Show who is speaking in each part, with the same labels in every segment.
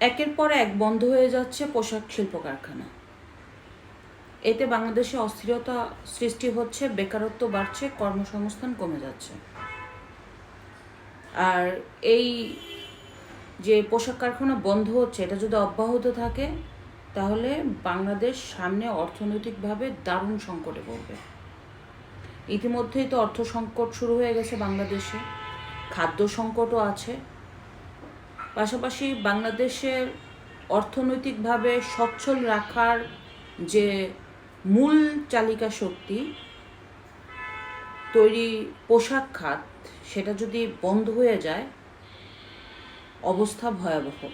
Speaker 1: একের পর এক বন্ধ হয়ে যাচ্ছে পোশাক শিল্প কারখানা এতে বাংলাদেশে অস্থিরতা সৃষ্টি হচ্ছে, বেকারত্ব বাড়ছে, কর্মসংস্থান কমে যাচ্ছে। আর এই যে পোশাক কারখানা বন্ধ হচ্ছে, এটা যদি অব্যাহত থাকে, তাহলে বাংলাদেশ সামনে অর্থনৈতিকভাবে দারুণ সংকটে পড়বে। ইতিমধ্যেই তো অর্থ সংকট শুরু হয়ে গেছে বাংলাদেশে, খাদ্য সংকটও আছে। পাশাপাশি বাংলাদেশের অর্থনৈতিকভাবে সচ্ছল রাখার যে মূল চালিকা শক্তি, তৈরি পোশাক খাত, সেটা যদি বন্ধ হয়ে যায়, অবস্থা ভয়াবহ।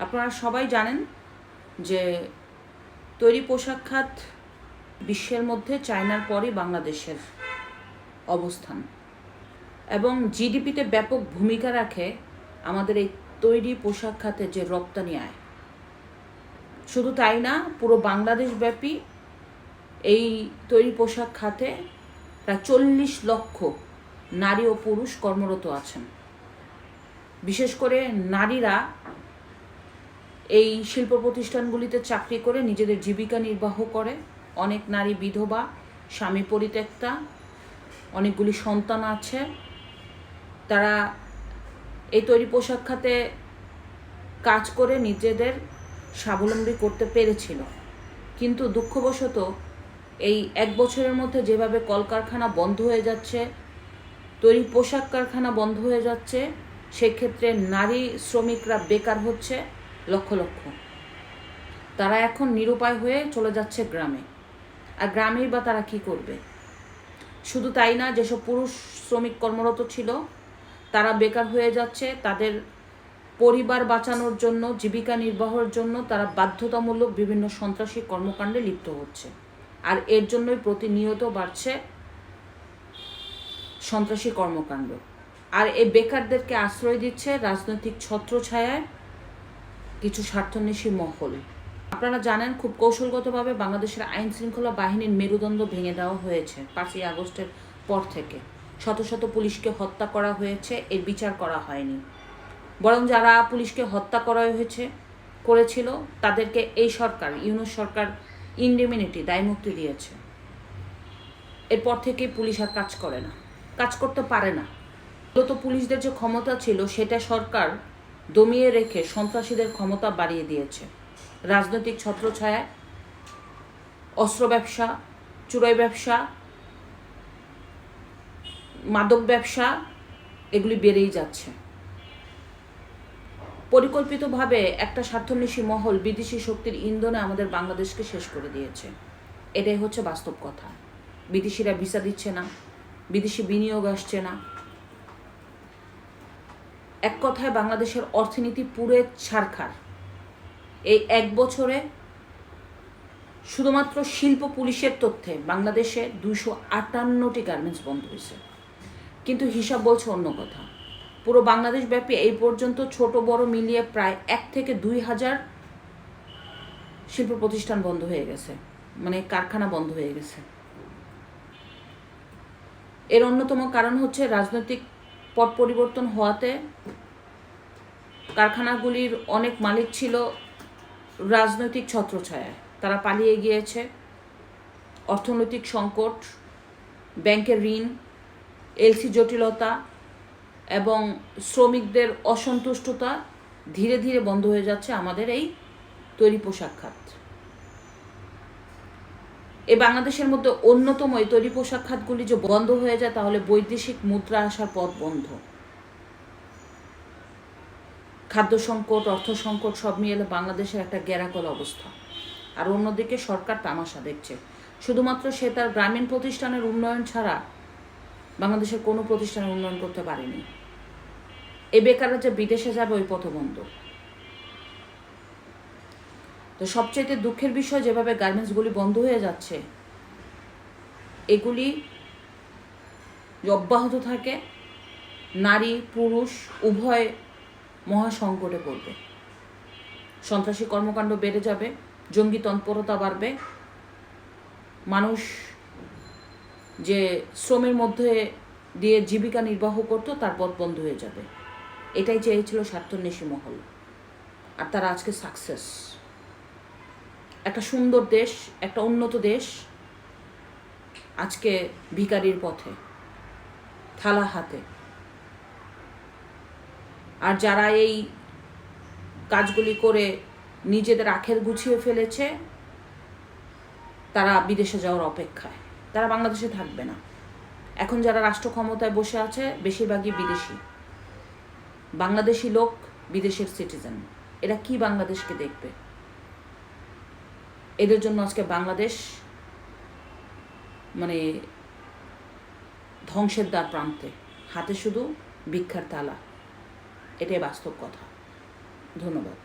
Speaker 1: আপনারা সবাই জানেন যে তৈরি পোশাক খাত বিশ্বের মধ্যে চায়নার পরই বাংলাদেশের অবস্থান। এবং জিডিপিতে ব্যাপক ভূমিকা রাখে আমাদের এই তৈরি পোশাক খাতে যে রপ্তানি আয়। শুধু তাই না, পুরো বাংলাদেশ ব্যাপী এই তৈরি পোশাক খাতে প্রায় চল্লিশ লক্ষ নারী ও পুরুষ কর্মরত আছেন। বিশেষ করে নারীরা এই শিল্প প্রতিষ্ঠানগুলিতে চাকরি করে নিজেদের জীবিকা নির্বাহ করে। অনেক নারী বিধবা, স্বামী পরিত্যক্তা, অনেকগুলি সন্তান আছে। তারা এই তৈরি পোশাক খাতে কাজ করে নিজেদের স্বাবলম্বী করতে পেরেছিল। কিন্তু দুঃখবশত এই এক বছরের মধ্যে যেভাবে কলকারখানা বন্ধ হয়ে যাচ্ছে, তৈরি পোশাক কারখানা বন্ধ হয়ে যাচ্ছে, সেক্ষেত্রে নারী শ্রমিকরা বেকার হচ্ছে লক্ষ লক্ষ। তারা এখন নিরুপায় হয়ে চলে যাচ্ছে গ্রামে। আর গ্রামেই বা তারা কি করবে? শুধু তাই না, যেসব পুরুষ শ্রমিক কর্মরত ছিল তারা বেকার হয়ে যাচ্ছে, তাদের পরিবার বাঁচানোর জন্য, জীবিকা নির্বাহের জন্য তারা বাধ্যতামূলক বিভিন্ন সন্ত্রাসী কর্মকাণ্ডে লিপ্ত হচ্ছে। আর এর জন্যই প্রতিনিয়ত বাড়ছে সন্ত্রাসী কর্মকাণ্ড। আর এই বেকারদেরকে আশ্রয় দিচ্ছে রাজনৈতিক ছত্রছায়ায় কিছু স্বার্থন্বেষী মহল। আপনারা জানেন, খুব কৌশলগতভাবে বাংলাদেশের আইন শৃঙ্খলা বাহিনীর মেরুদণ্ড ভেঙে দেওয়া হয়েছে পাঁচই আগস্টের পর থেকে। শত শত পুলিশকে হত্যা করা হয়েছে, এর বিচার করা হয়নি। বরং যারা পুলিশকে হত্যা করা হয়েছে, করেছিল, তাদেরকে এই সরকার, ইউনুস সরকার ইন্ডিমিনিটি দায়মুক্তি দিয়েছে। এরপর থেকে পুলিশ আর কাজ করে না, কাজ করতে পারে না। মূলত পুলিশদের যে ক্ষমতা ছিল, সেটা সরকার দমিয়ে রেখে সন্ত্রাসীদের ক্ষমতা বাড়িয়ে দিয়েছে। রাজনৈতিক ছত্রছায়ায়, অস্ত্র ব্যবসা চুরাই ব্যবসা মাদক ব্যবসা এগুলি বেড়েই যাচ্ছে। পরিকল্পিতভাবে একটা স্বার্থন্বেষী মহল বিদেশি শক্তির ইন্ধনে আমাদের বাংলাদেশকে শেষ করে দিয়েছে। এটাই হচ্ছে বাস্তব কথা। বিদেশিরা ভিসা দিচ্ছে না, বিদেশি বিনিয়োগ আসছে না। এক কথায় বাংলাদেশের অর্থনীতি পুরে ছারখার। এই এক বছরে শুধুমাত্র শিল্প পুলিশের তথ্যে বাংলাদেশে দুশো আটান্নটি গার্মেন্টস বন্ধ হয়েছে। কিন্তু হিসাব বলছে অন্য কথা। পুরো বাংলাদেশ ব্যাপী এই পর্যন্ত ছোট বড় মিলিয়ে প্রায় এক থেকে দুই হাজার শিল্প প্রতিষ্ঠান বন্ধ হয়ে গেছে। মানে কারখানা বন্ধ হয়ে গেছে। এর অন্যতম কারণ হচ্ছে রাজনৈতিক পট পরিবর্তন হওয়াতে কারখানাগুলির অনেক মালিক ছিল রাজনৈতিক ছত্রছায়ায়। তারা পালিয়ে গিয়েছে। অর্থনৈতিক সংকট, ব্যাংকের ঋণ এলসি জটিলতা এবং শ্রমিকদের অসন্তুষ্টতা ধীরে ধীরে বন্ধ হয়ে যাচ্ছে আমাদের এই তৈরি পোশাক খাত। এই বাংলাদেশের মধ্যে অন্যতম এই তৈরি পোশাক খাতগুলি যে বন্ধ হয়ে যায় তাহলে বৈদেশিক মুদ্রা আসার পথ বন্ধ। খাদ্য সংকট, অর্থ সংকট সব মিলে বাংলাদেশের একটা গেরাকল অবস্থা। আর অন্যদিকে সরকার তামাশা দেখছে। শুধুমাত্র সে তার গ্রামীণ প্রতিষ্ঠানের উন্নয়ন ছাড়া বাংলাদেশের কোনো প্রতিষ্ঠানের উন্নয়ন করতে পারেনি। এ বেকাররা যে বিদেশে যাবে ওই পথবন্ধ। তো সবচেয়ে দুঃখের বিষয়, যেভাবে গার্মেন্টসগুলি বন্ধ হয়ে যাচ্ছে, এগুলি অব্যাহত থাকে, নারী, পুরুষ, উভয় মহাসংকটে পড়বে। সন্ত্রাসী কর্মকাণ্ড বেড়ে যাবে, জঙ্গি তৎপরতা বাড়বে, মানুষ যে শ্রমের মধ্যে দিয়ে জীবিকা নির্বাহ করতো, তার পথ বন্ধ হয়ে যাবে। এটাই চেয়েছিল স্বার্থন্বেষী মহল। আর তারা আজকে সাকসেস একটা সুন্দর দেশ, একটা উন্নত দেশ, আজকে ভিকারির পথে, থালা হাতে। আর যারা এই কাজগুলি করে নিজেদের আখের গুছিয়ে ফেলেছে, তারা বিদেশে যাওয়ার অপেক্ষায়। তারা বাংলাদেশে থাকবে না। এখন যারা রাষ্ট্র ক্ষমতায় বসে আছে, বেশিরভাগই বিদেশি। বাংলাদেশি লোক বিদেশের সিটিজেন এরা কি বাংলাদেশকে দেখবে? এদের জন্য আজকে বাংলাদেশ মানে ধ্বংসের দ্বার প্রান্তে। হাতে শুধু ভিক্ষার তালা। এটাই বাস্তব কথা। ধন্যবাদ।